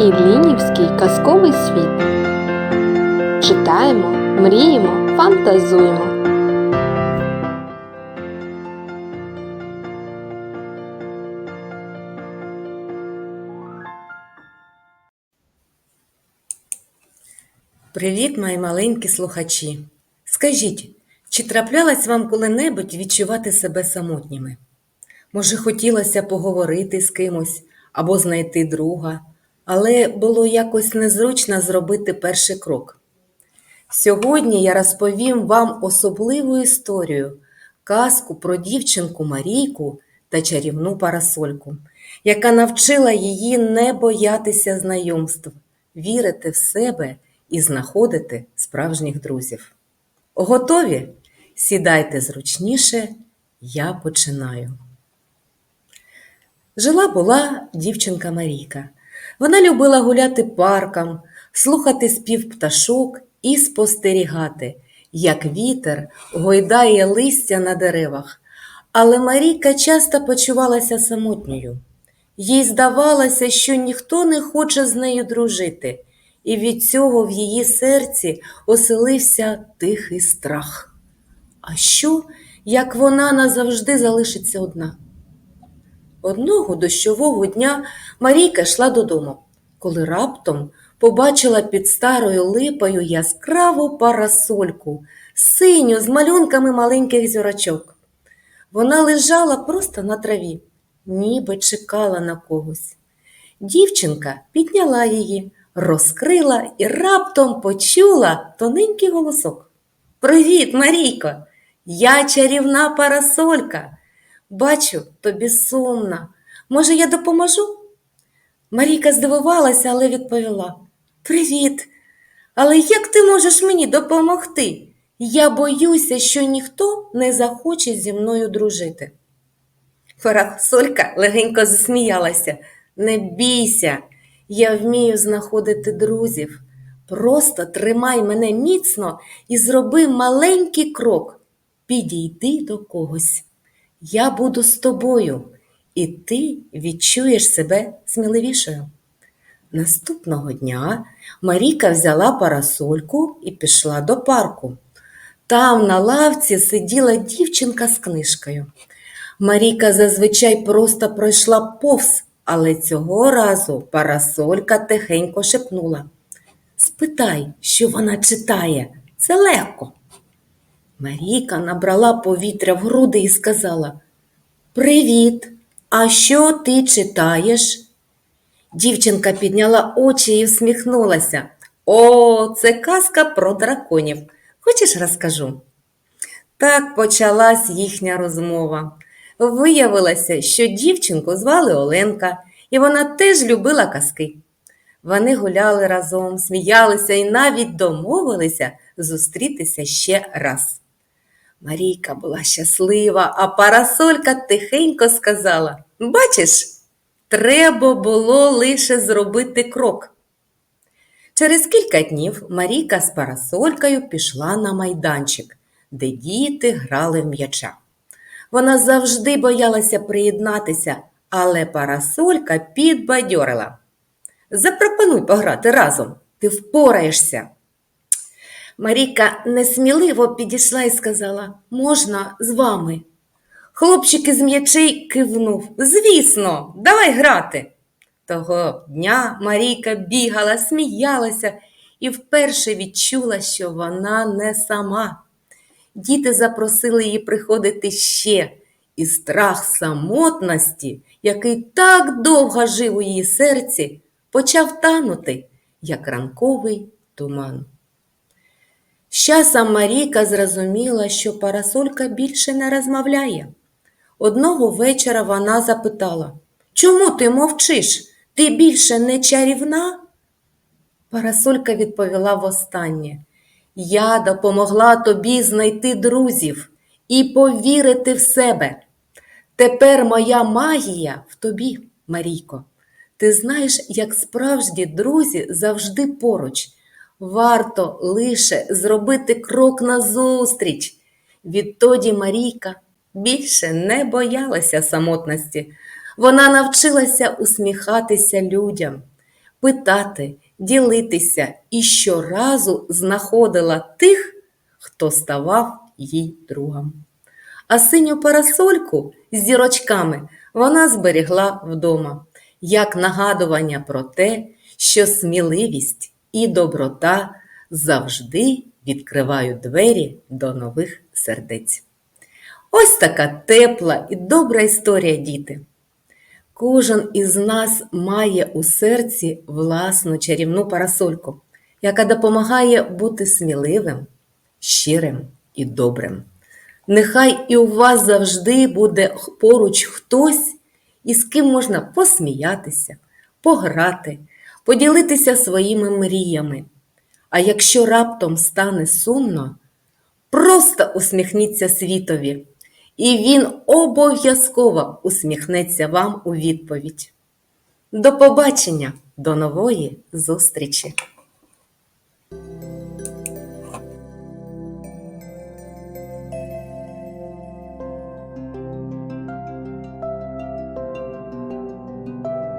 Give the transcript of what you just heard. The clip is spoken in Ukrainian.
Іллінівський казковий світ. Читаємо, мріємо, фантазуємо. Привіт, мої маленькі слухачі. Скажіть, чи траплялось вам коли-небудь відчувати себе самотніми? Може, хотілося поговорити з кимось або знайти друга, але було якось незручно зробити перший крок. Сьогодні я розповім вам особливу історію, казку про дівчинку Марійку та чарівну парасольку, яка навчила її не боятися знайомств, вірити в себе і знаходити справжніх друзів. Готові? Сідайте зручніше, я починаю. Жила була дівчинка Марійка. Вона любила гуляти парком, слухати спів пташок і спостерігати, як вітер гойдає листя на деревах. Але Марійка часто почувалася самотньою. Їй здавалося, що ніхто не хоче з нею дружити, і від цього в її серці оселився тихий страх. А що, як вона назавжди залишиться одна? Одного дощового дня Марійка йшла додому, коли раптом побачила під старою липою яскраву парасольку, синю з малюнками маленьких зірочок. Вона лежала просто на траві, ніби чекала на когось. Дівчинка підняла її, розкрила і раптом почула тоненький голосок. Привіт, Марійко! Я чарівна парасолька. Бачу, тобі сумно. Може, я допоможу? Марійка здивувалася, але відповіла: Привіт! Але як ти можеш мені допомогти? Я боюся, що ніхто не захоче зі мною дружити. Парасолька легенько засміялася. Не бійся, я вмію знаходити друзів. Просто тримай мене міцно і зроби маленький крок. Підійди до когось. Я буду з тобою, і ти відчуєш себе сміливішою. Наступного дня Марійка взяла парасольку і пішла до парку. Там на лавці сиділа дівчинка з книжкою. Марійка зазвичай просто пройшла повз, але цього разу парасолька тихенько шепнула. Спитай, що вона читає, це легко. Марійка набрала повітря в груди і сказала Привіт, а що ти читаєш? Дівчинка підняла очі і всміхнулася. О, це казка про драконів. Хочеш розкажу? Так почалась їхня розмова. Виявилося, що дівчинку звали Оленка, і вона теж любила казки. Вони гуляли разом, сміялися і навіть домовилися зустрітися ще раз. Марійка була щаслива, а парасолька тихенько сказала Бачиш, треба було лише зробити крок. Через кілька днів Марійка з парасолькою пішла на майданчик, де діти грали в м'яча. Вона завжди боялася приєднатися, але парасолька підбадьорила. Запропонуй пограти разом, ти впораєшся. Марійка несміливо підійшла і сказала Можна з вами? Хлопчик із м'ячей кивнув. Звісно, давай грати. Того дня Марійка бігала, сміялася і вперше відчула, що вона не сама. Діти запросили її приходити ще, і страх самотності, який так довго жив у її серці, почав танути, як ранковий туман. З часом Марійка зрозуміла, що парасолька більше не розмовляє. Одного вечора вона запитала Чому ти мовчиш? Ти більше не чарівна? Парасолька відповіла востаннє Я допомогла тобі знайти друзів і повірити в себе. Тепер моя магія в тобі, Марійко. Ти знаєш, як справжні друзі завжди поруч. Варто лише зробити крок назустріч. Відтоді Марійка більше не боялася самотності. Вона навчилася усміхатися людям, питати, ділитися і щоразу знаходила тих, хто ставав їй другом. А синю парасольку з зірочками вона зберігла вдома, як нагадування про те, що сміливість і доброта завжди відкривають двері до нових сердець. Ось така тепла і добра історія, діти. Кожен із нас має у серці власну чарівну парасольку, яка допомагає бути сміливим, щирим і добрим. Нехай і у вас завжди буде поруч хтось, із ким можна посміятися, пограти, поділитися своїми мріями. А якщо раптом стане сумно, просто усміхніться світові, і він обов'язково усміхнеться вам у відповідь. До побачення, до нової зустрічі!